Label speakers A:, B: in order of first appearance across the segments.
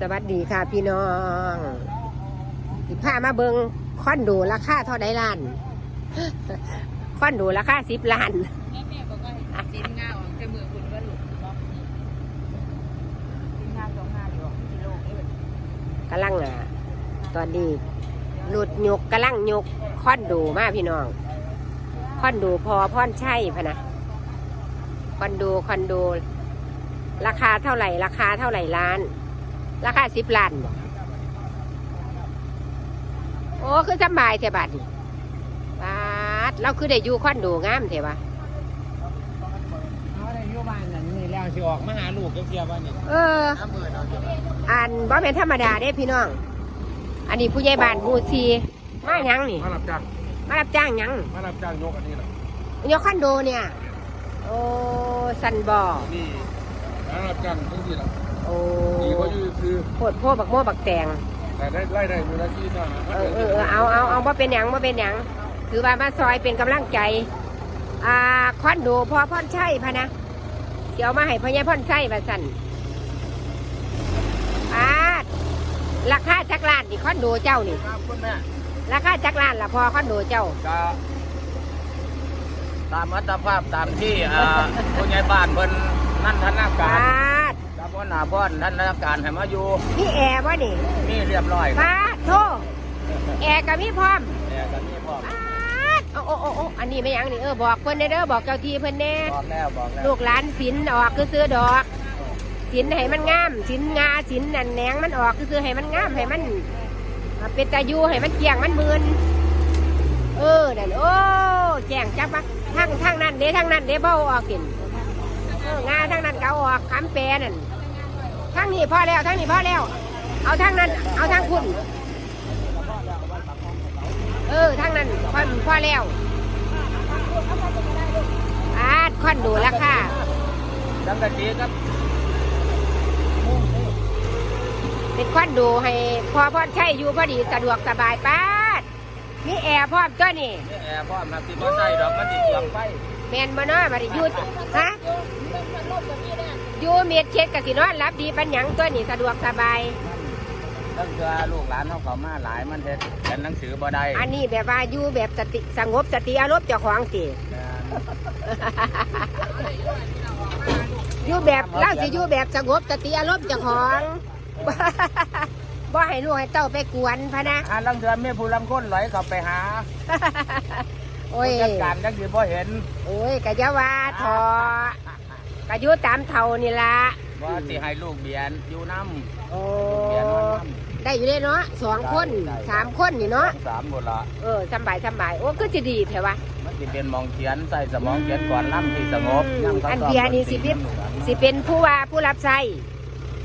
A: สวัสดีค่ะพี่น้องสิพามาเบิงคอนโดราคาเท่าไดล้าน คอนโดราคาสิบล้าน
B: แม่แม่บอกว่าจิ้นงาออกแต่มือคุณก็หลุดบล็อกนี่จิ้นงาสองงาอยู่ที่โลกเอ้ย
A: กำลังอะตอนนี้หลุดยกกำลังยกคอนโดมากพี่น้อง คอนโดพอพ่อนใช่พะนะคอนโดคอนโดราคาเท่าไหร่ ราคาเท่าไหร่ล้าน ราคาสิบล้านบ่โอ้คือสำบายเทบัดนี่บาดเราคือได้อยู่คอนโดงามเทวะ
C: เขาได้อยู่บ้านนั่นนี่แล้วสิออกมาหาลูกจังเทียบ้านนี่
A: เออ
C: น้ำเบิดเอาเถอะ
A: อันบ่เป็นธรรมดาเด้พี่น้อง อันนี้ผู้ใหญ่บ้านหมู่ซีมาหยังนี่
C: มารับจ้าง
A: มารับจ้างหยัง
C: มารับจ้างยกอันนี้แหละ
A: ยกคอนโดเนี่ย โอ้สันบ่อ
C: นี่มารับจ้างทั้งที่ละ
A: โอ้
C: นี่เขาอยู่คือ
A: โพดโพดบักโม่บักแตง
C: แต่ได้ไล่ได้มูลค่าสร้าง
A: เออเออเออเอาเอาเอาบ่เป็นหยังบ่เป็นหยังถือว่ามาซอยเป็นกำลังใจ อ่าคอนโดพอพ่อนใช่พะนะเดี๋ยวมาให้พ่อใหญ่พ่อนใช่มาสั่นอ่าราคาจักรล้านนี่คอนโดเจ้านี่
C: ครับคุณแม่
A: ราคาจักรล้านละพอคอนโดเจ้า
C: ก็ตามอัตภาพตามที่อ่าผู้ใหญ่บ้านเพิ่นนั่นธนา
A: ป
C: การา
A: ด
C: ตาม พ่อหน้าพ่อนท่านธนาการให้มาอยู่
A: มีแอร์บ่นี่
C: นี่เรียบร้อยครับ
A: ปาดโทแอร์ก็มีพร้อม
C: แต่กันนี่พ่อ
A: ปาดโอ้โอ้โอ้โอ้อันนี้ไม่หยังนี่เออบอกเพิ่นเด้อเด้อบอกเจ้าที่เพิ่นแน่
C: บอกแล้วบอกแล้ว
A: ลูกหลานสินออกคือซื้อดอกสินให้มันงามสินงาสินนั่นแหนงมันออกคือซื้อให้มันงามให้มันอ่าเป็นตายูให้มันเกียงมันมืนเออนั่นโอ้แจ้งจับมาทั้งทั้งนั้นเด้ทั้งนั้นเด้เบ้าออกกินเอองาทั้งนั้นก็เอาออกคำแปรนั่น ทั้งนี้พอแล้วทั้งนี้พอแล้ว เอาทั้งนั้น เอาทั้งคุณ เออทั้งนั้นพอพอแล้วอาดคอนโดราคา
C: จังกะสีครับ
A: เป็นคอนโดให้พอพอใช้อยู่พอดีสะดวกสบายป้าดมีแอร์พร้อมตัวนี่
C: นี่แอร์พ่อมาสิบ่ใส่ดอกมันสิเปลืองไฟ
A: แมนบ่เนาะบัดนี้อยู่ฮะ อยู่เม็ดเช็ดกสินอนรับดีปัญญังตัวนี่สะดวกสบาย
C: ตั้งเคือลูกหลานเขาเขามาหลายมันเฮ็ดเขียนหนังสือบ่ได้
A: อันนี้แบบว่าอยู่แบบสติสงบสติอารมณ์เจ้าของสิอยู่แบบเล่าสิอยู่แบบสงบสติอารมณ์เจ้าของ บ่ให้ลูกให้เต้าไปกวนพะนะ
C: อ่าลังเดือนมีผู้ลำคนไหลเข้าไปหา
A: โอ้ย
C: จัดการจังสิบ่เห็น
A: โอ้ยกะอยาว่าทอ กะอยู่ตามเท่านี่ละ
C: ว่าสิให้ลูกเบียนอยู่น้
A: โอ้ำ
C: เบียนนอนน้ำ
A: ได้อยู่ได้เนาะสองคน
C: ได้
A: สามคนนี่เนาะ
C: สามหมดละ
A: เออสำบายสำบายโอ้ก็จะดีแถวะ
C: มันสิเป็นหมองเขียนใส่สมองเขียนก่อนน้ำที่สงบ
A: อืม
C: ย่ำขา
A: อัน
C: สบ
A: เบียร์นี่สิเป็น สิเป็นผู้ว่าผู้รับใช้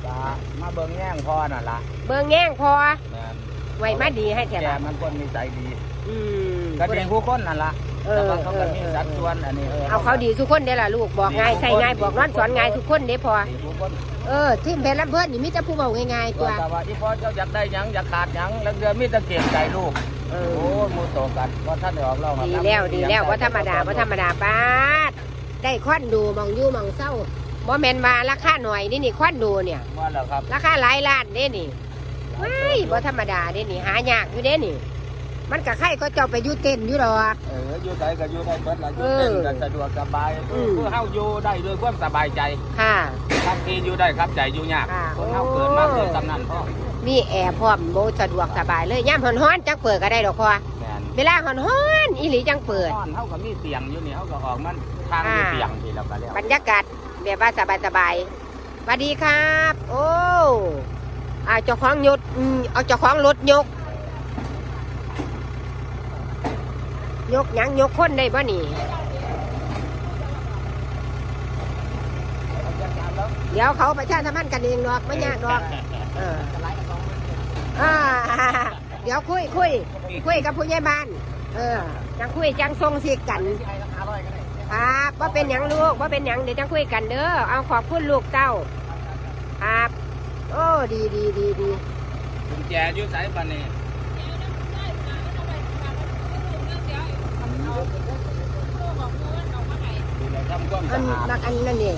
C: จ้ามาเบิ่งแย่งพ่อน่ะล่ะ
A: เบิ่งแง่งพอ
C: แม่น
A: ไว้มาดีให้แถ
C: แก
A: วะ
C: มันคนนิสัยดี
A: อืม
C: ก็ดีผู้คนนั่นล่ะ
A: เอ
C: แต่
A: อ
C: ว่าเขาก็มี
A: เออ
C: สัดส่วนอันนี้
A: เอาเขาดีทุกคนเด้อล่ะลูกบอกง่ายใส่ง่ายบอกนอนสอนง่ายทุกคนเด้พอ
C: ดีผู้คน
A: เออทีมเพชรลำเพิ่นนี่มีแต่ผู้เบาง่ายๆตัว
C: แต่ว่าที่พ่อเจ้าอยากได้หยังอยากขาดหยังแล้วเดือนมีแต่เก็บใจลูก
A: เอ
C: โอ้
A: อ
C: ยหมูโตกันเพราะท่านได้ออกเล่ามา
A: ดีแล้วดีแล้วว่าธรรมดาว่าธรรมดาป้าดได้ควันดูมองอยู่มองเศร้าบ่แม่นว่าราคาหน่อยนี่นี่ควันดูเนี่ย
C: ว่าแล้วครับ
A: ราคาหลายล้านเด้นี่ไม่บ่ธรรมดาเด้นี่หายากอยู่เด้นี่ มันก็ใครก็เจ้าไปอยู่เต้นอยู่ดอก
C: เอออยู่ไสก็อยู่ได้เบิดล่ะอยู่
A: เออ
C: เต้นก็สะดวกสบาย
A: อืม
C: คือเฮาอยู่ได้ด้วยความสบายใจ
A: ค่ะ
C: ครับที่อยู่ได้ครับใจอยู่ยาก
A: ค่ะ
C: คนเฮาเกิดมาเกิดสำนันพ่อ
A: มีแอร์พร้อมโบสะดวกสบายเลยย่ำฮ้อนๆจังเปิดก็ได้ดอกพอ
C: แม่น
A: เวลาฮ้อนๆอีหลีจังเปิด
C: นอนเฮาก็มีเตียงอยู่นี่เฮาก็ออกมันทางมี
A: อ่า
C: เตียงที่แล้วก็แล้ว
A: บรรยากาศแบบว่าสบายๆสวัสดีครับ โอ้อ่าเจ้าของยศอืมเอาเจ้าของรถยก ยกยังยกคนได้บ่นี่ เดี๋ยวเขาประชาสัมพันธ์กันเองดอกไม่ยากดอกเอออ่าเดี๋ยวคุยคุยคุยกับผู้ใหญ่บ้าน เออจังคุยจังทรงสิกันครับว่าเป็นหยังลูกว่าเป็นหยังเดี๋ยวจังคุยกันเด้อเอาขอบคุณลูกเต้าครับโอ้ดีดีดีดี
C: กุญแจอยู่ไสบัดนี้ทำความ
A: อั
C: สะ
A: น
C: อาด
A: บักอันนั่นนี่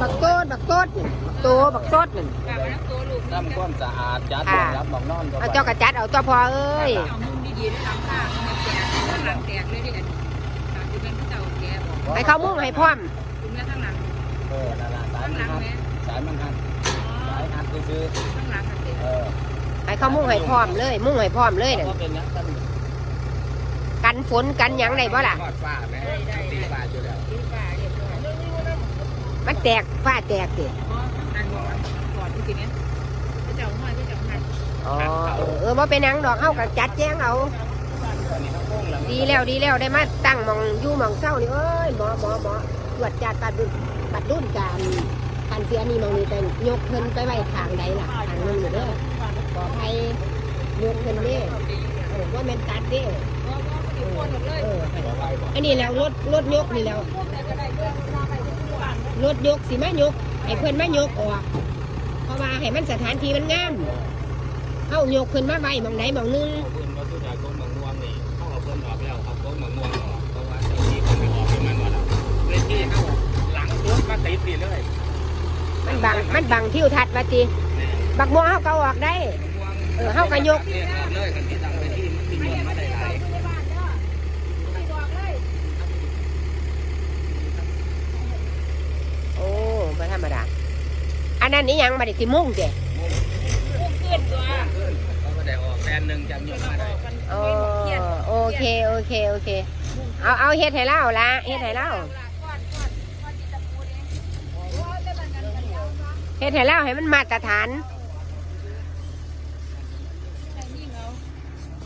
A: บักโต๊ดบักโต๊ดนี่บักโตบักโต๊ดนี่
B: กลับมาทั้งตัวลูก
C: ทำความสะอาดจัด
A: ค่ะ
C: รับหมองนอน
A: เอาเจ้ากระจัดเอาตัวพอเอ้ย
B: เอามุมดีๆด้วยหลังคามันแตกข้างหลังแตกเลยดิอันหลังที่เป็นผู้เจ้าแกบอก
A: ให้เขามุ่งให้พร้อม
B: คุณแม่ข้างหลัง
C: เออนั่นล่ะสาย
B: ข้าง
C: มั
B: ห
C: น
B: ลัง
C: หัก
B: แม่
C: สายมันหักสายหักซื้อ
B: ข้างหลังกันเด็ก
C: ๆเออ
A: ให้เขามุ่งให้พร้อมเลย มุ่งให้พร้อมเลยน่ะ
C: ก็เป็นหยังกัน
A: กัน ฝนกันหยังได้บ่ล่ะ
C: ทอดฟ้าแม่ตีฟ้าอยู่แล้ว
B: ที่ป้าเรียบร้อย
A: มันแตกฟ้าแตกสิ
B: เพราะอันก่อนที่สิเนี้ยผู้เจ้าห้อยผู้เจ้าหัน
A: อ๋อเออเออบ่เป็นหยังดอกเฮาก็จัดแจงเอา
C: ดีแล้ว
A: ดีแล้วดีแล้วได้มาตั้งหมองอยู่หมองเศร้านี่เอ้ยหมอหมอหมอตรวจจัดปัดดุลปัดดุลการการเสียนี่หมองนี้แต่ยกเพิ่นไปไว้ทางใดล่ะทางนึงนี่เด้อขอให้ยกเพิ่นเด้เออว่าแม่นตัดเด้
B: อ
A: อออันนี้แล้วรถรถยกนี่แล้วรถยกสิมายกให้เพิ่นมายกออกเพราะว่าให้มันสถานที่มันงามเฮายกเพิ่นมาไว้หมองใดหมองหนึง
C: เอาเพิ่นมาค้งหมองม่วงนี่เขาเอาเพิ่นแล้วเอาโค้งหมองม่วงออกเพราะว่าเจ้าคนไม่ออกให้มันหมดแล้วเวทีเขาหลังรถมาตีเลย
A: มันบังมันบังทิวทัศน์ว่าติบักม่วงเฮาก็ออกได้ เออเฮาก็ยก
C: เรียกเอาเลยกันที่ตั้งเวทีมันสิมวนมาได้หลาย
A: โอ้ไม่ธรรมดา อันนั้นนี่ยังมาได้สิมุ่งเจ้
B: ขึ้นตัว
C: เขาก็ได้ออกแฟนหนึ่งจำยกมาได้
A: โอ้โอเคโอเคโอเค เอาเอาเฮ็ดให้เล่าละเฮ็ดให้เล่าเฮ็ดให้เล่าให้มันมาตรฐาน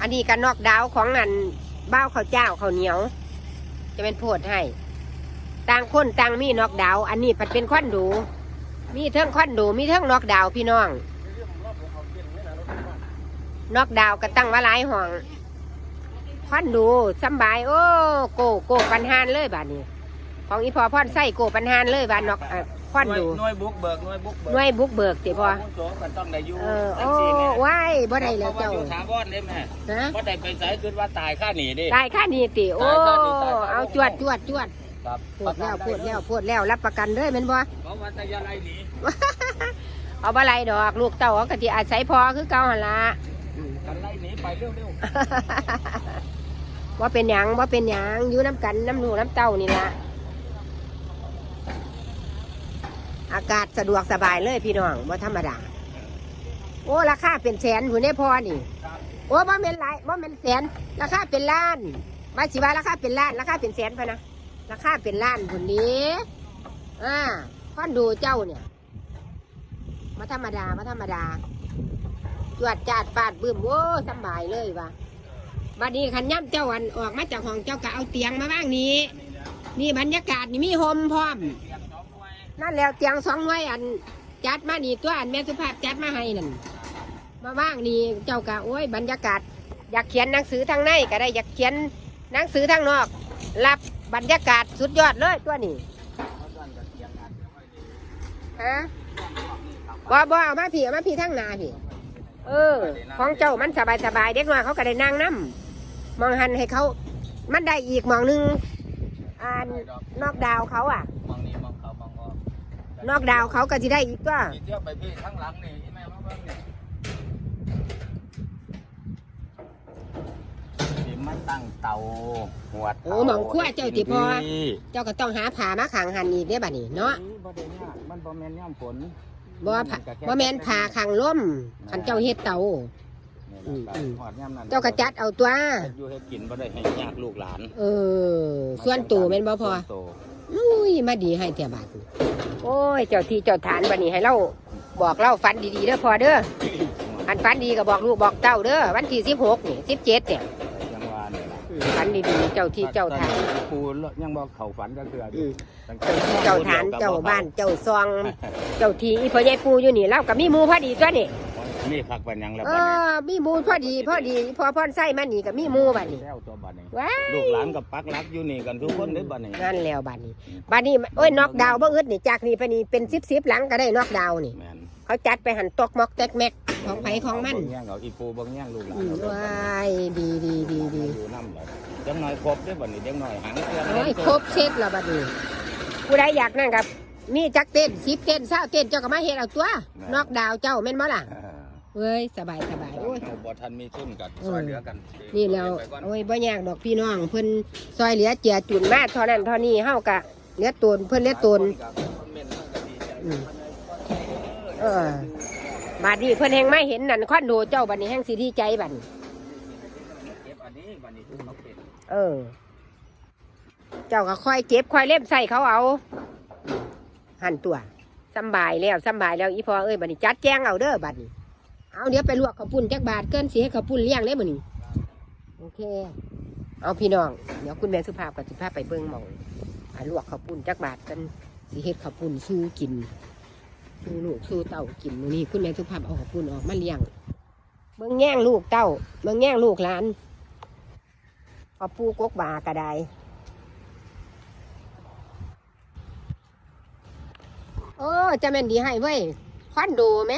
A: อันนี้ก็นอกดาวของอันบ้าวข้าวเจ้าข้าวเหนียว จะเป็นโพดให้ ต่างคนต่างมีนอกดาว อันนี้ผัดเป็นควันดู มีเทิงควันดูมีเทิงนอกดาวพี่น้องนอกดาวก็ตั้งว่าหลายห้องควันดูสำบาย โอ้โกโกปันหานเลยบาดนี้ ของอีพอพ่อนไส้โกปันหานเลยบาดนอกเอ่อควันดู
C: หน่วยบุกเบิกหน่วยบุกเบิก
A: หน่วยบุกเบิกติพอ
C: โจกันต้องได้อยู่
A: เออ
C: จั
A: โอ้
C: งซี่เนี่ย
A: ว้ายบ่ได้แล้วเจ้า
C: พระอยู่ถาวรได้แม่
A: ฮะ
C: บ่ได้ไปไสคือว่าตายค่าหนีดิ
A: ตายค่านี่ติโอ้
C: ตายค่านี่ตายค่า
A: เอาจวดจวดจวด
C: ครับ
A: พูดแล้วพูดแล้วพูดแล้วรับประกันเลยแมันบ่
C: เพราะว่าแตยาไรหนี
A: เอาบ่ไรดอกลูกเต้าเขาก็สิอาศัยพอคือเก่าหั่นล่ะ
C: กันไล่หนีไปเร็ว
A: ว่าเป็นหยังว่าเป็นหยังอยู่น้ำกันน้ำหนูน้ำเต้านี่ละอากาศสะดวกสบายเลยพี่น้องว่าธรรมดา โอ้ราคาเป็นแสนผู้นี้พอนี่ โอ้บ่เป็นหลายบ่เป็นแสนราคาเป็นล้านว่าสิว่าราคาเป็นล้านราคาเป็นแสนพะนะ ราคาเป็นล้านผู้นี้อ่าคอนดูเจ้าเนี่ยมาธรรมดามาธรรมดา จวดจาดฟาดบึ้มโอ้สบายเลยว่ะบัดนี้ขันย่ำเจ้าอันออกมาจากห้องเจ้าก็เอาเตียงมาบ้างนี้ นี่บรรยากาศนี่มีโฮมพร้อม นั่นแล้วเตียงสองหน่วยอันจัดมานี่ตัวอันแม่สุภาพจัดมาให้นั่นมาว่างนี่เจ้ากะโอ้ยบรรยากาศ อยากเขียนหนังสือทางในก็ได้อยากเขียนหนังสือทางนอก รับ บรรยากาศสุดยอดเลยตัวนี้ฮะบ่บ่เอามาพี่เอามาพี่ทั้งหนาพี่ เออ ของเจ้ามันสบายสบายๆเด็กน้อยเขาก็ได้นั่งน้ำมองหันให้เขา มันได้อีกมองหนึงอ่านนอกดาวเขาอะ
C: มองนี่มองเขามองออก
A: นอกดาวเขาก็จะได้อีกว่า
C: ที่เที่ยวไปพี่ข้างหลังนี่อีแม่มาเบิ่งนี่ ที่มันตั้งเตาหัวเตา
A: โอ้หมองขั้วเจ้าติพอ
C: ดี
A: เจ้าก็ต้องหาผ่ามาขังหันอีกได้อบัดนี้เนาะ
C: บ่ได้ยากมันบ่แม่นย่ำฝน
A: บ่ผ่า บ่แม่นผ่าขังล่มขันเจ้าเฮ็ดเตา อืมอืม
C: หอดย่ำนั้น
A: เจ้าก็จัดเอาตัว
C: เฮ็ดอยู่เฮ็ดกินบ่ได้ให้ยากลูกหลาน
A: เออ ส่วนตัวแม่นบ่พอ
C: ส่วนตัว
A: อุ้ยมาดีให้เทียบาทนี่โอ้ย เจ้าที่เจ้าฐานบัดนี้ให้เราบอกเราฝันดีๆเด้อพอเด้ออันฝันดีก็บอกลูกบอกเต้าเด้อวันที่สิบหกนี่สิบเจ็ดเนี่ย ฝันดีๆ เจ้าที่เจ้าฐาน
C: ตอปูยังบอกเขาฝันก็คือ
A: อืม
C: ตั้ง
A: เจ้าที่เจ้าฐานเจ้าบ้านเจ้าซอง เจ้าที่อีพ่อใหญ่ปูอยู่นี่เราก็มีหมูพอดีตัวนี่
C: มีคักเป็นหยังแล้ว
A: เอ
C: บัดนี้
A: อมีหมูพอดีพอดีพอพ่อนไส้มานี่ก็มีหมูบัดนี้
C: แซวตัวบัดนี้
A: ว้า
C: ลูกหลานกับปักหลักอยู่นี่กันทุกคนเด้อบัดนี้
A: นั่นแล้วบัดนี้บัดนี้โอ้ยนอกดาวน์บ่อึดนี่จากนี่ไปนี่เป็นสิบสิบหลังก็ได้นอกดาวน์นี่
C: แม่น
A: เขาจัดไปหันตกมอกแตกแมกของไผของมัน
C: เบิ่แย่งเอาอีปูเบิ่งแย่งลูกหลาน
A: อืม
C: เอา
A: ว้ายดีดีดีดี
C: อยู่น้ำเลยจังหน่อยครบเด้อบัดนี้จังหน่อยหางเครื่อง
A: โอ้ยครบเช็ดแล้วบัดนี้ผู้ใดอยากนั่งกับมีจักเต้นสิบเต้นเศร้าเต้นเจ้าก็มาเฮ็ดเอาตัวนอกดาวเจ้าแม่นบ่ล่ะ
D: เออ
A: เว้ยสบายสบายโอ้ย
C: เอาบ่ทันมีทุนกัน
A: เออ
C: ซอยเหลือกัน
A: นี่แล้ว
C: ไปก่อน
A: โอ้ยบ่ยากดอกพี่น้องเพิ่นซอยเหลือเจียจุนมาเท่านั้นเท่านี้เฮากะเหลือตนเพิ่นเหลือตน
C: หลายคนก็คอม
A: ออบาดนี้เพิ่นแฮงไม่เห็นนั่นคอนโดเจ้าบัดนี้แฮงสิดีใจบัดนี้
C: เก็บอันนี้บัดนี้เขาเป็น
A: เออ เจ้าก็ค่อยเก็บค่อยเล่มใส่เขาเอา หันตัวสบายแล้วสบายแล้วอีพอเอ้ยบัดนี้จัดแจงเอาเด้อบัดนี้ เอาเดี๋ยวไปลวกข้าวปุ้นจักบาทเกินสิให้ข้าวปุ้นเลี้ยงได้บ่นี่โอเค เอาพี่น้องเดี๋ยวคุณแม่สุภาพกับสุภาพไปเบิ่งหมองอ่าลวกข้าวปุ้นจักบาทกันสิเฮ็ดข้าวปุ้นสู้กิน สู้ลูกสู้เต้ากินมื้อนี้คุณแม่สุภาพเอาข้าวปุ้นออกมาเลี้ยงเบิ่งแง่งลูกเต้าเบิ่งแง่งลูกหลานพอปูกกบากระไดโอ้จะแม่นดีให้เว้ยคอนโดไหม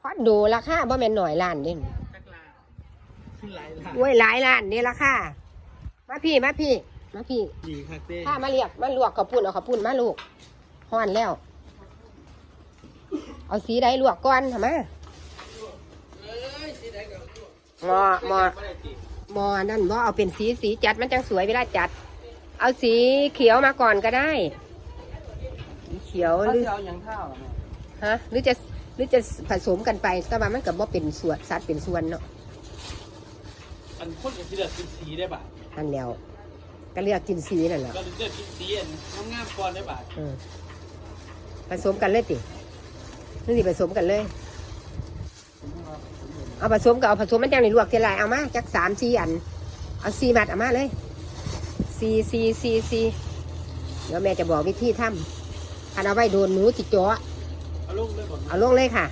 A: คอนโดราคาบ่แม่นหน่อยล้านเด่น
D: หลายหลาย
A: โอ้ยหลายล้านนี่ราคามาพี่มาพี่มาพี่
D: ดีครับเต้
A: ถ้ามาเรียกมาลวกข้าวปุ้นเอาข้าวปุ้นมาลูก ฮ้อนแล้ว เอาสีใดลวกก่อนทำไมหมอหมอหมอนั่นบ่เอาเป็นสีสีจัดมันจังสวยเวลาจัด เอาสีเขียวมาก่อนก็ได้สีเขียว
D: เขา
A: หรือ
D: จะเอาอย่างข้าวเหรอแม่
A: ฮะหรือจะหรือจะผสมกันไปแต่ว่ามันกับว่าเป็นส่วนสัดเป็นส่วนเนาะ
D: อันคนจะเลือกกินสีได้ป่ะ
A: อันแล้วก็เลือกกินสีนั่นแหละ
D: ก็เลือกกินสีอันงามๆก่อนได้ป่ะ
A: เออ ผสมกันเลยตินี่สิผสมกันเลย เอาผสมก็เอาผสมมันจังในลวกเท่าไรเอามาจักสามสี่อัน เอาสี่มัดเอามาเลยสี่สี่สี่สี่เดี๋ยวแม่จะบอกวิธีทำคันเอาไว้โดนหนูจิจ่อ
D: เอาลงเลยก่อน
A: เอาลงเลยค่ะ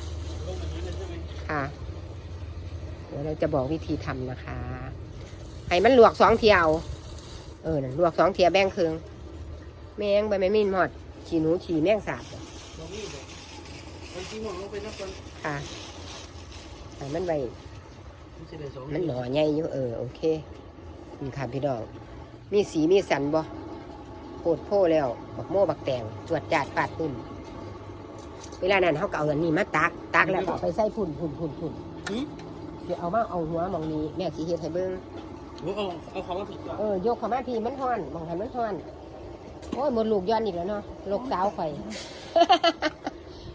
D: ลงแบบนี้เลยใช่ไหม
A: ค่ะ เดี๋ยวเราจะบอกวิธีทำนะคะให้มันลวกสองเที่ยว เออนั่นลวกสองเที่ยวแบ่งครึ่งแมงใบไม้มีนหมด ฉีหนูฉีแมงสาบ
D: ลงนี่เลยคนที่มองลงไปนับก่อน
A: ค่ะให้มันใบ
D: ไม่ใช่ได้สอง
A: มันหน่อใหญ่อยู่เออโอเคนี่ค่ะพี่น้อง มีสีมีสันบ่โพดโพแล้วบักโม่บักแตงตรวจจัดปาดปุ่นเวลานั้นเขาก็เอาอันนี้มาตักตักแล้วก็เอาไปใส่พุ่นพุ่นพุ่นพุ่นสิเอามาเอาหัวหมองนี้แม่สีเฮ็ดให้เบิ่ง
D: โอ้เอาเอาคำว่าผิดก่อน
A: เออยกเข้ามาพี่มันฮ้อนมองหันมันฮ้อน โอ้ยหมดลูกย้อนอีกแล้วเนาะลูกสาวข่อย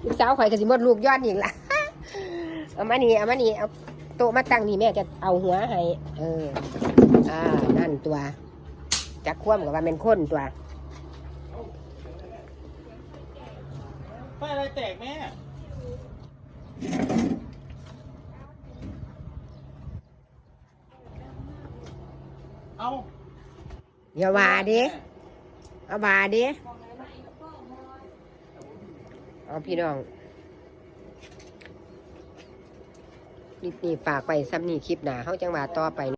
A: ลูกสาวข่อยก็สิหมดลูกย้อนอีกละเอามานี่เอามานี่เอาโต๊ะมาตั้งนี่แม่จะเอาหัวให้เออ อ่านั่นตัวจักคว่ำกับว่าเป็นคนตัว
D: ไฟอะไรแตกแม่เอา
A: อย่าว่าเดิ เอาบาเดิเอาพี่น้องนี่ฝากไปซ้ำนี่คลิปหนาเขาจังหวะต่อไป